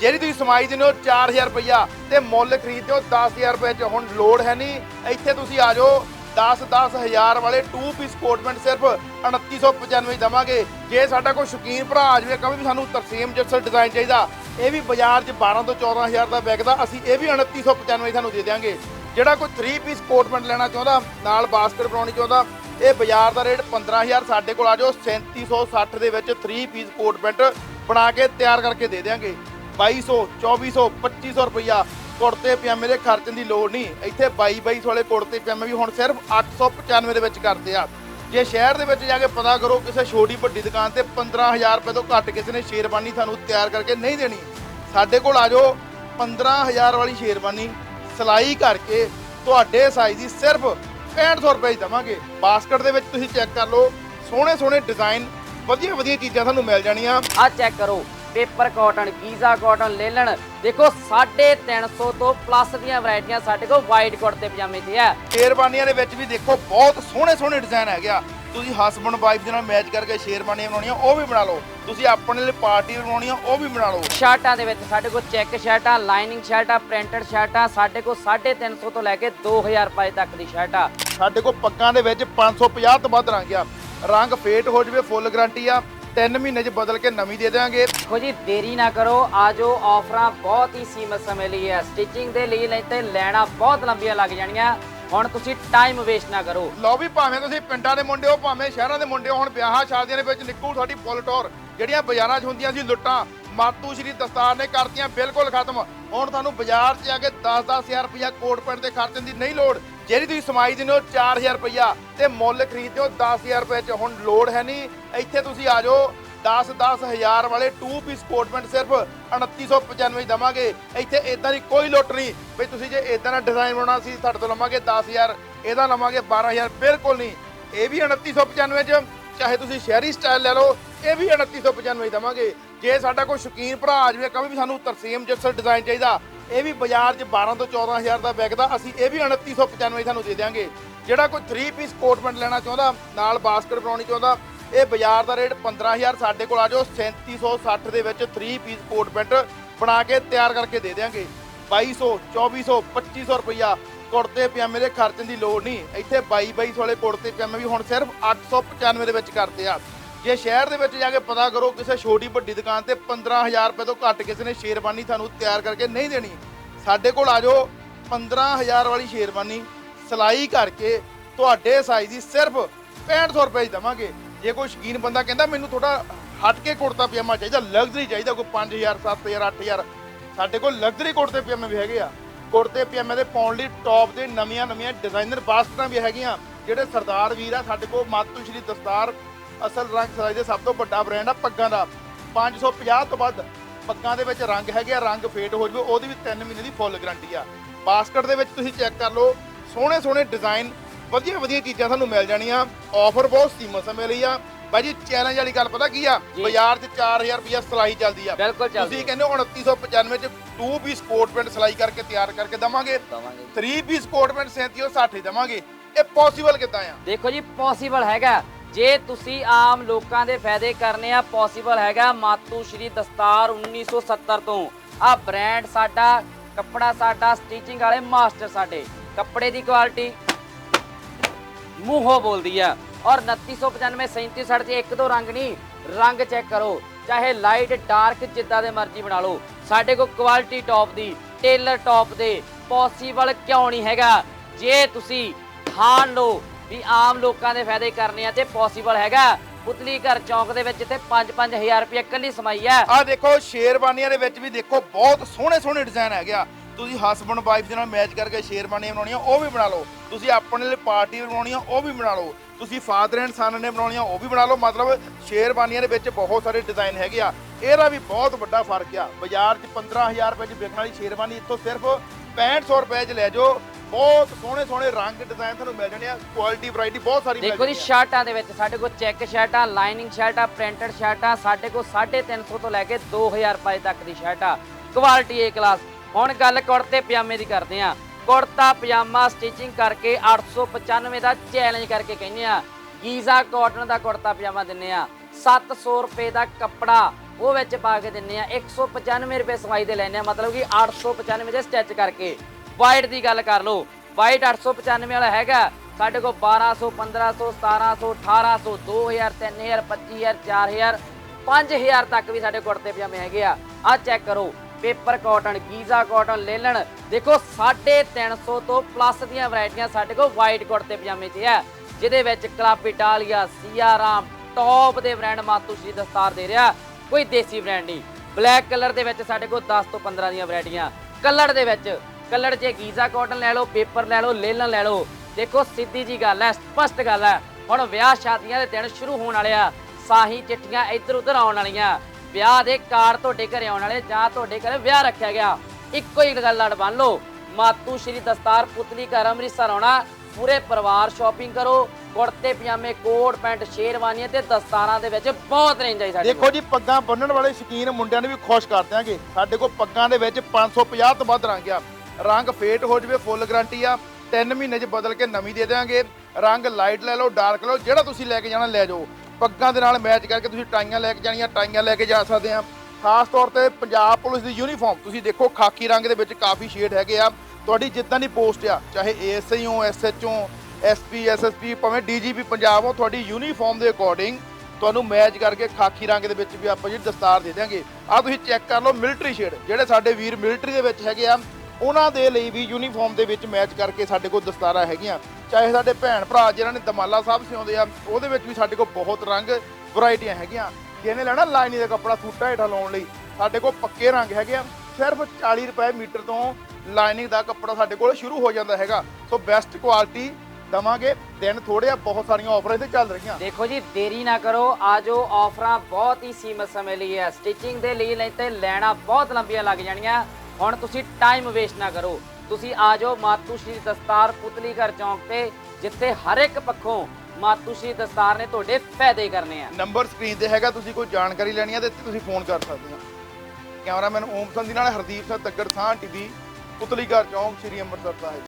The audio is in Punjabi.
ਜਿਹੜੀ ਤੁਸੀਂ ਸਮਾਈ ਦਿੰਦੇ ਹੋ 4000 ਰੁਪਇਆ ਤੇ ਮੁੱਲ ਖਰੀਦਦੇ ਹੋ 10000 ਰੁਪਏ ਚ, ਹੁਣ ਲੋਡ ਹੈ ਨਹੀਂ। ਇੱਥੇ ਤੁਸੀਂ ਆ ਜਾਓ 10 10000 ਵਾਲੇ 2 ਪੀਸ ਕੋਟਮੈਂਟ ਸਿਰਫ 2995 ਦਵਾਂਗੇ। ਜੇ ਸਾਡਾ ਕੋਈ ਸ਼ੌਕੀਨ ਭਰਾ ਆ ਜਾਵੇ, ਕਹੇ ਵੀ ਸਾਨੂੰ ਤਰਸੀਮ ਜਿਪਸਲ ਡਿਜ਼ਾਈਨ ਚਾਹੀਦਾ। ਇਹ ਵੀ ਬਾਜ਼ਾਰ 'ਚ 12 ਤੋਂ 14000 ਦਾ ਵਿਕਦਾ, ਅਸੀਂ ਇਹ ਵੀ 2995 ਤੁਹਾਨੂੰ ਦੇ ਦਿਆਂਗੇ। ਜਿਹੜਾ ਕੋਈ 3 ਪੀਸ ਕੋਟਮੈਂਟ ਲੈਣਾ ਚਾਹੁੰਦਾ, ਨਾਲ ਬਾਸਕਟ ਬਣਾਉਣੀ ਚਾਹੁੰਦਾ, ਇਹ ਬਾਜ਼ਾਰ ਦਾ ਰੇਟ 15000 ਸਾਡੇ ਕੋਲ ਆ ਜਾਓ 3760 ਦੇ ਵਿੱਚ 3 ਪੀਸ ਕੋਟਮੈਂਟ ਬਣਾ ਕੇ ਤਿਆਰ ਕਰਕੇ ਦੇ ਦਿਆਂਗੇ। 2200 2400 2500 ਰੁਪਇਆ ਕੁੜਤੇ, ਪਜਾਮੇ ਦੇ ਖਰਚਣ ਦੀ ਲੋੜ ਨਹੀਂ। ਇੱਥੇ 22 22 ਵਾਲੇ ਕੁੜਤੇ, ਪਜਾਮੇ ਵੀ ਹੁਣ ਸਿਰਫ 895 ਦੇ ਵਿੱਚ ਕਰਦੇ ਆ। ਜੇ ਸ਼ਹਿਰ ਦੇ ਵਿੱਚ ਜਾ ਕੇ ਪਤਾ ਕਰੋ, ਕਿਸੇ ਛੋਟੀ ਵੱਡੀ ਦੁਕਾਨ ਤੇ 15000 ਰੁਪਏ ਤੋਂ ਘੱਟ ਕਿਸੇ ਨੇ ਸ਼ੇਰਵਾਨੀ ਤੁਹਾਨੂੰ ਤਿਆਰ ਕਰਕੇ ਨਹੀਂ ਦੇਣੀ। ਸਾਡੇ ਕੋਲ ਆ ਜਾਓ 15000 ਵਾਲੀ ਸ਼ੇਰਵਾਨੀ, ਸਿਲਾਈ ਕਰਕੇ ਤੁਹਾਡੇ ਸਾਈਜ਼ ਦੀ ਸਿਰਫ 6500 ਰੁਪਏ ਹੀ ਦਵਾਂਗੇ। ਬਾਸਕਟ ਦੇ ਵਿੱਚ ਤੁਸੀਂ ਚੈੱਕ ਕਰ ਲਓ ਸੋਹਣੇ ਸੋਹਣੇ ਡਿਜ਼ਾਈਨ ਵਧੀਆ ਵਧੀਆ ਚੀਜ਼ਾਂ ਤੁਹਾਨੂੰ ਮਿਲ ਜਾਣੀਆਂ। ਆ ਚੈੱਕ ਕਰੋ। Paper cotton Giza cotton linen ਦੇਖੋ 350 ਤੋਂ ਪਲੱਸ ਦੀਆਂ ਵੈਰਾਈਟੀਆਂ ਸਾਡੇ ਕੋਲ ਵਾਈਟ ਕੁੜਤੇ ਪਜਾਮੇ ਤੇ ਹੈ। ਸ਼ੇਰਵਾਨੀਆਂ ਦੇ ਵਿੱਚ ਵੀ ਦੇਖੋ ਬਹੁਤ ਸੋਹਣੇ ਸੋਹਣੇ ਡਿਜ਼ਾਈਨ ਹੈਗੇ ਆ। ਤੁਸੀਂ ਹਸਬੰਡ ਵਾਈਫ ਦੇ ਨਾਲ ਮੈਚ ਕਰਕੇ ਸ਼ੇਰਵਾਨੀਆਂ ਬਣਾਉਣੀਆਂ ਉਹ ਵੀ ਬਣਾ ਲਓ। ਤੁਸੀਂ ਆਪਣੇ ਲਈ ਪਾਰਟੀ ਬਣਾਉਣੀਆਂ ਉਹ ਵੀ ਬਣਾ ਲਓ। ਸ਼ਰਟਾਂ ਦੇ ਵਿੱਚ ਸਾਡੇ ਕੋਲ ਚੈੱਕ ਸ਼ਰਟਾਂ ਲਾਈਨਿੰਗ ਸ਼ਰਟਾਂ ਪ੍ਰਿੰਟਡ ਸ਼ਰਟਾਂ ਸਾਡੇ ਕੋਲ 350 ਤੋਂ ਲੈ ਕੇ 2000 ਰੁਪਏ ਤੱਕ ਦੀ ਸ਼ਰਟਾਂ ਸਾਡੇ ਕੋਲ ਪੱਗਾਂ ਦੇ ਵਿੱਚ 550 ਤੋਂ ਵੱਧ ਰੰਗ ਆ। ਰੰਗ ਫੇਟ ਹੋ ਜਵੇ ਫੁੱਲ ਗਾਰੰਟੀ ਆ। 3 ਮਹੀਨੇ 'ਚ ਬਦਲ ਕੇ ਨਵੀਂ ਦੇ ਦੇਵਾਂਗੇ ਦੇਖੋ ਜੀ ਦੇਰੀ ਨਾ ਕਰੋ। ਆਜੋ ਆਫਰਾਂ ਬਹੁਤ ਹੀ ਸੀਮਤ ਸਮੇਂ ਲਈ ਹੈ। ਸਟਿਚਿੰਗ ਦੇ ਲਈ ਨਹੀਂ ਤੇ ਲੈਣਾ ਬਹੁਤ ਲੰਬੀਆਂ ਲੱਗ ਜਾਣੀਆਂ। ਹੁਣ ਤੁਸੀਂ ਟਾਈਮ ਵੇਸਟ ਨਾ ਕਰੋ। ਲਓ ਵੀ ਭਾਵੇਂ ਤੁਸੀਂ ਪਿੰਡਾਂ ਦੇ ਮੁੰਡੇ ਹੋ ਭਾਵੇਂ ਸ਼ਹਿਰਾਂ ਦੇ ਮੁੰਡੇ ਹੋ ਹੁਣ ਵਿਆਹਾਂ ਸ਼ਾਦੀਆਂ ਦੇ ਵਿੱਚ ਨਿਕਲੂ ਤੁਹਾਡੀ ਫੁੱਲ ਟੌਰ ਜਿਹੜੀਆਂ ਬਾਜ਼ਾਰਾਂ 'ਚ ਹੁੰਦੀਆਂ ਸੀ ਲੁੱਟਾਂ ਮਾਤੂ ਸ਼੍ਰੀ ਦਸਤਾਰ ਨੇ ਕਰਤੀਆਂ ਬਿਲਕੁਲ ਖਤਮ। ਹੁਣ ਤੁਹਾਨੂੰ ਬਾਜ਼ਾਰ 'ਚ ਜਾ ਕੇ 10-10000 ਰੁਪਇਆ ਕੋਟ ਪੈਂਟ ਤੇ ਖਰਚਣ ਦੀ ਨਹੀਂ ਲੋੜ। ਜਿਹੜੀ ਤੁਸੀਂ ਸਮਾਈ ਦਿੰਦੇ ਹੋ 4000 ਰੁਪਇਆ ਤੇ ਮੁੱਲ ਖਰੀਦਦੇ ਹੋ 10000 ਰੁਪਏ 'ਚ। ਹੁਣ ਲੋੜ ਹੈ ਨਹੀਂ, ਇੱਥੇ ਤੁਸੀਂ ਆ ਜਾਓ 10-10000 ਵਾਲੇ 2 ਪੀਸ ਕੋਟ ਪੈਂਟ ਸਿਰਫ 2995 ਦਵਾਂਗੇ। ਇੱਥੇ ਇਦਾਂ ਦੀ ਕੋਈ ਲੁੱਟ ਨਹੀਂ ਵੀ ਤੁਸੀਂ ਜੇ ਇਦਾਂ ਦਾ ਡਿਜ਼ਾਈਨ ਬਣਾਉਣਾ ਸੀ, ਸਾਡੇ ਤੋਂ ਲਵਾਂਗੇ 10000 ਇਹਦਾ ਲਵਾਂਗੇ 12000 ਬਿਲਕੁਲ ਨਹੀਂ। ਇਹ ਵੀ 2995 ਚ, ਚਾਹੇ ਤੁਸੀਂ ਸ਼ਹਿਰੀ ਸਟਾਈਲ ਲੈ ਲਓ, ਇਹ ਵੀ 2995 ਦਵਾਂਗੇ। ਜੇ ਸਾਡਾ ਕੋਈ ਸ਼ੌਕੀਨ ਭਰਾ ਆ ਜਾਵੇ ਕਹੇ ਵੀ ਸਾਨੂੰ ਤਰਸੀਮ ਜੱਸਲ ਡਿਜ਼ਾਈਨ ਚਾਹੀਦਾ। ਇਹ ਵੀ ਬਾਜ਼ਾਰ 'ਚ 12 ਤੋਂ 14000 ਦਾ ਵਿਕਦਾ, ਅਸੀਂ ਇਹ ਵੀ 2995 ਤੁਹਾਨੂੰ ਦੇ ਦਿਆਂਗੇ। ਜਿਹੜਾ ਕੋਈ 3 ਪੀਸ ਕੋਟ ਪੈਂਟ ਲੈਣਾ ਚਾਹੁੰਦਾ, ਨਾਲ ਬਾਸਕਟ ਬਣਾਉਣੀ ਚਾਹੁੰਦਾ, ਇਹ ਬਾਜ਼ਾਰ ਦਾ ਰੇਟ 15000 ਸਾਡੇ ਕੋਲ ਆ ਜਾਓ 3760 ਦੇ ਵਿੱਚ 3 ਪੀਸ ਕੋਟ ਪੈਂਟ ਬਣਾ ਕੇ ਤਿਆਰ ਕਰਕੇ ਦੇ ਦਿਆਂਗੇ। 2200 2400 2500 ਰੁਪਇਆ ਕੁੜਤੇ ਪਜਾਮੇ ਦੇ ਖਰਚਣ ਦੀ ਲੋੜ ਨਹੀਂ। ਇੱਥੇ 22 22 ਵਾਲੇ ਕੁੜਤੇ ਪਜਾਮੇ ਵੀ ਹੁਣ ਸਿਰਫ 895 ਦੇ ਵਿੱਚ ਕਰਦੇ ਆ। ਜੇ ਸ਼ਹਿਰ ਦੇ ਵਿੱਚ ਜਾ ਕੇ ਪਤਾ ਕਰੋ, ਕਿਸੇ ਛੋਟੀ ਵੱਡੀ ਦੁਕਾਨ ਤੇ 15000 ਰੁਪਏ ਤੋਂ ਘੱਟ ਕਿਸੇ ਨੇ ਸ਼ੇਰਵਾਨੀ ਤੁਹਾਨੂੰ ਤਿਆਰ ਕਰਕੇ ਨਹੀਂ ਦੇਣੀ। ਸਾਡੇ ਕੋਲ ਆ ਜਾਓ 15000 ਵਾਲੀ ਸ਼ੇਰਵਾਨੀ, ਸਿਲਾਈ ਕਰਕੇ ਤੁਹਾਡੇ ਸਾਈਜ਼ ਦੀ ਸਿਰਫ 6500 ਰੁਪਏ ਹੀ ਦਵਾਂਗੇ। ਜੇ ਕੋਈ ਸ਼ਕੀਨ ਬੰਦਾ ਕਹਿੰਦਾ, ਮੈਨੂੰ ਥੋੜਾ ਹਟ ਕੇ ਕੁੜਤਾ ਪਜਾਮਾ ਚਾਹੀਦਾ ਲਗਜ਼ਰੀ ਚਾਹੀਦਾ, ਕੋਈ 5000 7000 8000 ਸਾਡੇ ਕੋਲ ਲਗਜ਼ਰੀ ਕੁੜਤੇ ਪਜਾਮੇ ਵੀ ਹੈਗੇ ਆ। ਕੁੜਤੇ ਪਜਾਮੇ ਦੇ ਪਾਉਣ ਲਈ ਟੌਪ ਦੇ ਨਵੀਆਂ ਨਵੀਆਂ ਡਿਜ਼ਾਈਨਰ ਬਾਸਕਟਾਂ ਵੀ ਹੈਗੀਆਂ, ਜਿਹੜੇ ਸਰਦਾਰ ਵੀਰ ਆ, ਸਾਡੇ ਕੋਲ ਮਾਤੂ ਸ਼੍ਰੀ ਦਸਤਾਰ ਅਸਲ ਰੰਗ ਸਰਾਈ ਦੇ ਸਭ ਤੋਂ ਵੱਡਾ ਬ੍ਰਾਂਡ ਆ ਪੱਗਾਂ ਦਾ। 550 ਤੋਂ ਵੱਧ ਪੱਗਾਂ ਦੇ ਵਿੱਚ ਰੰਗ ਹੈਗੇ ਆ ਰੰਗ ਫੇਟ ਹੋ ਜਵੇ ਉਹਦੀ ਵੀ 3 ਮਹੀਨੇ ਦੀ ਫੁੱਲ ਗਾਰੰਟੀ ਆ। ਬਾਸਕਟ ਦੇ ਵਿੱਚ ਤੁਸੀਂ ਚੈੱਕ ਕਰ ਲਓ ਸੋਹਣੇ ਸੋਹਣੇ ਡਿਜ਼ਾਈਨ ਵਧੀਆ ਵਧੀਆ ਚੀਜ਼ਾਂ ਤੁਹਾਨੂੰ ਮਿਲ ਜਾਣੀਆਂ। ਆਫਰ ਬਹੁਤ ਸੀਮਤ ਸਮੇਂ ਲਈ ਆ। ਬਾਈ ਜੀ ਚੈਲੰਜ ਵਾਲੀ ਗੱਲ ਪਤਾ ਕੀ ਆ। ਬਾਜ਼ਾਰ 'ਚ 4000 ਰੁਪਇਆ ਸਿਲਾਈ ਚੱਲਦੀ ਆ। ਤੁਸੀਂ ਕਹਿੰਦੇ ਹੋ 2995 ਚ 2 ਪੀਸ ਕੋਟ ਪੈਂਟ ਸਿਲਾਈ ਕਰਕੇ ਤਿਆਰ ਕਰਕੇ ਦਵਾਂਗੇ। ਦਵਾਂਗੇ 3 ਪੀਸ ਕੋਟ ਪੈਂਟ 3760 ਦਵਾਂਗੇ। ਇਹ ਪੋਸੀਬਲ ਕਿੱਦਾਂ ਆ? ਦੇਖੋ ਜੀ ਪੋਸੀਬਲ ਹੈਗਾ। ਜੇ ਤੁਸੀਂ ਆਮ ਲੋਕਾਂ ਦੇ ਫਾਇਦੇ ਕਰਨੇ ਆ ਪੋਸੀਬਲ ਹੈਗਾ ਮਾਤੂ ਸ਼੍ਰੀ ਦਸਤਾਰ 1970 ਤੋਂ। ਆ ਬ੍ਰਾਂਡ ਸਾਡਾ, ਕੱਪੜਾ ਸਾਡਾ ਸਟਿਚਿੰਗ ਵਾਲੇ ਮਾਸਟਰ ਸਾਡੇ। ਕੱਪੜੇ ਦੀ ਕੁਆਲਿਟੀ ਮੂੰਹੋਂ ਬੋਲਦੀ ਆ। ਔਰ 2995 3760 ਚ ਇੱਕ ਦੋ ਰੰਗ ਨਹੀਂ, ਰੰਗ ਚੈੱਕ ਕਰੋ। ਚਾਹੇ ਲਾਈਟ ਡਾਰਕ ਜਿੱਦਾਂ ਦੇ ਮਰਜ਼ੀ ਬਣਾ ਲਓ। ਸਾਡੇ ਕੋਲ ਕੁਆਲਿਟੀ ਟੌਪ ਦੀ ਟੇਲਰ ਟੌਪ ਦੇ ਪੋਸੀਬਲ ਕਿਉਂ ਨਹੀਂ ਹੈਗਾ। ਜੇ ਤੁਸੀਂ ਠਾਣ ਲਓ ਵੀ ਆਮ ਲੋਕਾਂ ਦੇ ਫਾਇਦੇ ਕਰਨੇ ਆ ਤੇ ਪੋਸੀਬਲ ਹੈਗਾ। ਪੁਤਲੀ ਘਰ ਚੌਂਕ ਦੇ ਵਿੱਚ ਤੇ 5-5000 ਰੁਪਏ ਇਕੱਲੀ ਸਮਾਈ ਆ। ਆ ਦੇਖੋ, ਸ਼ੇਰਵਾਨੀਆਂ ਦੇ ਵਿੱਚ ਵੀ ਦੇਖੋ, ਬਹੁਤ ਸੋਹਣੇ ਸੋਹਣੇ ਡਿਜ਼ਾਈਨ ਹੈਗੇ ਆ। ਤੁਸੀਂ ਹਸਬੰਡ ਵਾਈਫ ਦੇ ਨਾਲ ਮੈਚ ਕਰਕੇ ਸ਼ੇਰਵਾਨੀਆਂ ਬਣਾਉਣੀਆਂ, ਉਹ ਵੀ ਬਣਾ ਲਓ। ਤੁਸੀਂ ਆਪਣੇ ਲਈ ਪਾਰਟੀ ਬਣਾਉਣੀਆਂ, ਉਹ ਵੀ ਬਣਾ ਲਓ। ਤੁਸੀਂ ਫਾਦਰ ਐਂਡ ਸਨ ਨੇ ਬਣਾਉਣੀਆਂ, ਉਹ ਵੀ ਬਣਾ ਲਓ। ਮਤਲਬ ਸ਼ੇਰਵਾਨੀਆਂ ਦੇ ਵਿੱਚ ਬਹੁਤ ਸਾਰੇ ਡਿਜ਼ਾਈਨ ਹੈਗੇ ਆ। ਇਹਦਾ ਵੀ ਬਹੁਤ ਵੱਡਾ ਫ਼ਰਕ ਆ। ਬਾਜ਼ਾਰ 'ਚ 15000 ਰੁਪਏ 'ਚ ਵਿਕਣ ਵਾਲੀ ਸ਼ੇਰਵਾਨੀ ਇੱਥੋਂ ਸਿਰਫ 6500 ਰੁਪਏ 'ਚ ਲੈ ਜਾਓ। ਬਹੁਤ ਸੋਹਣੇ ਸੋਹਣੇ ਰੰਗ ਡਿਜ਼ਾਈਨ ਤੁਹਾਨੂੰ ਮਿਲ ਜਾਣੇ ਆ ਕੁਆਲਿਟੀ ਵੈਰਾਈਟੀ ਬਹੁਤ ਸਾਰੀ ਮਿਲ ਦੇਖੋ ਜੀ। ਸ਼ਰਟਾਂ ਦੇ ਵਿੱਚ ਸਾਡੇ ਕੋਲ ਚੈੱਕ ਸ਼ਰਟਾਂ ਲਾਈਨਿੰਗ ਸ਼ਰਟਾਂ ਪ੍ਰਿੰਟਡ ਸ਼ਰਟਾਂ ਸਾਡੇ ਕੋਲ 350 ਤੋਂ ਲੈ ਕੇ 2000 ਰੁਪਏ ਤੱਕ ਦੀ ਸ਼ਰਟਾਂ। ਕੁਆਲਿਟੀ ਏ ਕਲਾਸ ਹੁਣ ਗੱਲ ਕੁੜਤੇ ਪਜਾਮੇ ਦੀ ਕਰਦੇ ਆ ਕੁੜਤਾ ਪਜਾਮਾ ਸਟਿਚਿੰਗ ਕਰਕੇ 895 ਦਾ ਚੈਲੰਜ ਕਰਕੇ ਕਹਿੰਦੇ ਆ ਗੀਜ਼ਾ ਕਾਟਨ ਦਾ ਕੁੜਤਾ ਪਜਾਮਾ ਦਿੰਨੇ ਆ 700 ਰੁਪਏ ਦਾ ਕੱਪੜਾ ਉਹ ਵਿੱਚ ਪਾ ਕੇ ਦਿੰਨੇ ਆ 195 ਰੁਪਏ ਸਵਾਈ ਦੇ ਲੈਨੇ ਆ ਮਤਲਬ ਕਿ 895 ਦੇ ਸਟਿਚ ਕਰਕੇ। ਵਾਈਟ ਦੀ ਗੱਲ ਕਰ ਲਓ। ਵਾਈਟ 895 ਵਾਲਾ ਹੈਗਾ। ਸਾਡੇ ਕੋਲ 1200 1500 1700 1800 2000 3000 25000 4000 5000 ਤੱਕ ਵੀ ਸਾਡੇ ਕੁੜਤੇ ਪਜਾਮੇ ਹੈਗੇ ਆ। ਆ ਚੈੱਕ ਕਰੋ। Paper cotton, Giza cotton, linen. ਦੇਖੋ 350 ਤੋਂ ਪਲੱਸ ਦੀਆਂ ਵੈਰਾਈਟੀਆਂ ਸਾਡੇ ਕੋਲ ਵਾਈਟ ਕੁੜਤੇ ਪਜਾਮੇ 'ਚ ਹੈ ਜਿਹਦੇ ਵਿੱਚ ਕਲੱਬ ਇਟਾਲੀਆ, ਸੀਆਰਾਮ ਟੌਪ ਦੇ ਬ੍ਰਾਂਡ ਮਾਤੂਸ਼ੀ ਦਸਤਾਰ ਦੇ ਰਿਹਾ। ਕੋਈ ਦੇਸੀ ਬ੍ਰਾਂਡ ਨਹੀਂ। ਬਲੈਕ ਕਲਰ ਦੇ ਵਿੱਚ ਸਾਡੇ ਕੋਲ 10 ਤੋਂ 15 ਦੀਆਂ ਵੈਰਾਈਟੀਆਂ। ਕਲਰ ਦੇ ਵਿੱਚ ਕਲਰ 'ਚ ਗੀਜ਼ਾ ਕਾਟਨ ਲੈ ਲਓ, ਪੇਪਰ ਲੈ ਲਓ ਲੇਲਣ ਲੈ ਲਓ। ਦੇਖੋ, ਸਿੱਧੀ ਜੀ ਗੱਲ ਹੈ, ਸਪਸ਼ਟ ਗੱਲ ਹੈ। ਹੁਣ ਵਿਆਹ ਸ਼ਾਦੀਆਂ ਦੇ ਦਿਨ ਸ਼ੁਰੂ ਹੋਣ ਵਾਲੇ ਆ, ਸਾਹੀ ਚਿੱਠੀਆਂ ਇੱਧਰ ਉੱਧਰ ਆਉਣ ਵਾਲੀਆਂ। ਵਿਆਹ ਦੇ ਕਾਰਡ ਤੁਹਾਡੇ ਘਰੇ ਆਉਣ ਵਾਲੇ ਜਾਂ ਤੁਹਾਡੇ ਘਰੇ ਵਿਆਹ ਰੱਖਿਆ ਗਿਆ। ਇੱਕੋ ਹੀ ਗੱਲ ਲੜ ਬੰਨ ਲਓ, ਮਾਤੂ ਸ਼੍ਰੀ ਦਸਤਾਰ ਪੁਤਲੀ ਘਰ ਅੰਮ੍ਰਿਤਸਰ ਆਉਣਾ। ਪੂਰੇ ਪਰਿਵਾਰ ਸ਼ਾਪਿੰਗ ਕਰੋ, ਕੁੜਤੇ, ਪਜਾਮੇ, ਕੋਟ, ਪੈਂਟ, ਸ਼ੇਰਵਾਨੀਆਂ ਤੇ ਦਸਤਾਰਾਂ ਦੇ ਵਿੱਚ ਬਹੁਤ ਰੇਂਜ ਆਈ ਸਾਡੇ ਦੇਖੋ ਜੀ, ਪੱਗਾਂ ਬੰਨਣ ਵਾਲੇ ਸ਼ਕੀਨ ਮੁੰਡਿਆਂ ਨੂੰ ਵੀ ਖੁਸ਼ ਕਰ ਦਿਆਂਗੇ। ਸਾਡੇ ਕੋਲ ਪੱਗਾਂ ਦੇ ਵਿੱਚ 550 ਤੋਂ ਵੱਧ ਰੰਗ ਆ। ਰੰਗ ਫੇਟ ਹੋ ਜਵੇ ਫੁੱਲ ਗਾਰੰਟੀ ਆ। 3 ਮਹੀਨੇ 'ਚ ਬਦਲ ਕੇ ਨਵੀਂ ਦੇ ਦਿਆਂਗੇ। ਰੰਗ ਲਾਈਟ ਲੈ ਲਓ ਡਾਰਕ ਲਓ, ਜਿਹੜਾ ਤੁਸੀਂ ਲੈ ਕੇ ਜਾਣਾ ਲੈ ਜਾਓ। ਪੱਗਾਂ ਦੇ ਨਾਲ ਮੈਚ ਕਰਕੇ ਤੁਸੀਂ ਟਾਈਆਂ ਲੈ ਕੇ ਜਾਣੀਆਂ, ਟਾਈਆਂ ਲੈ ਕੇ ਜਾ ਸਕਦੇ ਆ। ਖਾਸ ਤੌਰ ਤੇ ਪੰਜਾਬ ਪੁਲਿਸ ਦੀ ਯੂਨੀਫਾਰਮ ਤੁਸੀਂ ਦੇਖੋ ਖਾਕੀ ਰੰਗ ਦੇ ਵਿੱਚ ਕਾਫੀ ਸ਼ੇਡ ਹੈਗੇ ਆ। ਤੁਹਾਡੀ ਜਿੱਦਾਂ ਦੀ ਪੋਸਟ ਆ, ਚਾਹੇ ਏਐਸਆਈ ਹੋ ਐਸਐਚਓ ਐਸਪੀ ਐਸਐਸਪੀ ਭਾਵੇਂ ਡੀਜੀਪੀ ਪੰਜਾਬ ਹੋ ਤੁਹਾਡੀ ਯੂਨੀਫਾਰਮ ਦੇ ਅਕੋਰਡਿੰਗ ਤੁਹਾਨੂੰ ਮੈਚ ਕਰਕੇ ਖਾਕੀ ਰੰਗ ਦੇ ਵਿੱਚ ਵੀ ਆਪਾਂ ਜੀ ਦਸਤਾਰ ਦੇ ਦਿਆਂਗੇ। ਆ ਤੁਸੀਂ ਚੈੱਕ ਕਰ ਲਓ ਮਿਲਟਰੀ ਸ਼ੇਡ ਜਿਹੜੇ ਸਾਡੇ ਵੀਰ ਮਿਲਟਰੀ ਦੇ ਵਿੱਚ ਹੈਗੇ ਆ ਉਹਨਾਂ ਦੇ ਲਈ ਵੀ ਯੂਨੀਫਾਰਮ ਦੇ ਵਿੱਚ ਮੈਚ ਕਰਕੇ ਸਾਡੇ ਕੋਲ ਦਸਤਾਰਾਂ ਹੈਗੀਆਂ। ਚਾਹੇ ਸਾਡੇ ਭੈਣ ਭਰਾ ਜਿਹਨਾਂ ਨੇ ਦਮਾਲਾ ਸਾਹਿਬ ਸਿਉਂਦੇ ਆ, ਉਹਦੇ ਵਿੱਚ ਵੀ ਸਾਡੇ ਕੋਲ ਬਹੁਤ ਰੰਗ ਵੈਰਾਈਟੀਆਂ ਹੈਗੀਆਂ। ਜਿਹਨੇ ਲੈਣਾ ਲਾਈਨਿੰਗ ਦਾ ਕੱਪੜਾ ਸੂਟਾ ਹੇਠਾਂ ਲਾਉਣ ਲਈ, ਸਾਡੇ ਕੋਲ ਪੱਕੇ ਰੰਗ ਹੈਗੇ ਆ। ਸਿਰਫ 40 ਰੁਪਏ ਮੀਟਰ ਤੋਂ ਲਾਈਨਿੰਗ ਦਾ ਕੱਪੜਾ ਸਾਡੇ ਕੋਲ ਸ਼ੁਰੂ ਹੋ ਜਾਂਦਾ ਹੈਗਾ। ਸੋ ਬੈਸਟ ਕੁਆਲਿਟੀ ਦਵਾਂਗੇ। ਦਿਨ ਥੋੜੇ ਆ, ਬਹੁਤ ਸਾਰੀਆਂ ਆਫਰਾਂ ਇੱਥੇ ਚੱਲ ਰਹੀਆਂ। ਦੇਖੋ ਜੀ, ਦੇਰੀ ਨਾ ਕਰੋ। ਆਜੋ ਆਫਰਾਂ ਬਹੁਤ ਹੀ ਸੀਮਤ ਸਮੇਂ ਲਈ ਹੈ। ਸਟਿਚਿੰਗ ਦੇ ਲਈ ਨਹੀਂ ਤੇ ਲੈਣਾ ਬਹੁਤ ਲੰਬੀਆਂ ਲੱਗ ਜਾਣੀਆਂ। ਹੁਣ ਤੁਸੀਂ ਟਾਈਮ ਵੇਸਟ ਨਾ ਕਰੋ। ਤੁਸੀਂ ਆ ਜਾਓ ਮਾਤੂ ਸ਼੍ਰੀ ਦਸਤਾਰ ਪੁਤਲੀ ਘਰ ਚੌਂਕ ਤੇ, ਜਿੱਥੇ ਹਰ ਇੱਕ ਪੱਖੋਂ ਮਾਤੂ ਸ਼੍ਰੀ ਦਸਤਾਰ ਨੇ ਤੁਹਾਡੇ ਫਾਇਦੇ ਕਰਨੇ ਆ। ਨੰਬਰ ਸਕਰੀਨ ਤੇ ਹੈਗਾ, ਤੁਸੀਂ ਕੋਈ ਜਾਣਕਾਰੀ ਲੈਣੀ ਹੈ ਤੇ ਇੱਥੇ ਤੁਸੀਂ ਫੋਨ ਕਰ ਸਕਦੇ ਹੋ ਕੈਮਰਾਮੈਨ ਓਮ ਸੰਧੀ ਨਾਲ ਹਰਦੀਪ ਸਿੰਘ ਤੱਗੜ ਸਾਹ ਟੀਵੀ, ਪੁਤਲੀ ਘਰ ਚੌਂਕ, ਸ਼੍ਰੀ ਅੰਮ੍ਰਿਤਸਰ ਸਾਹਿਬ।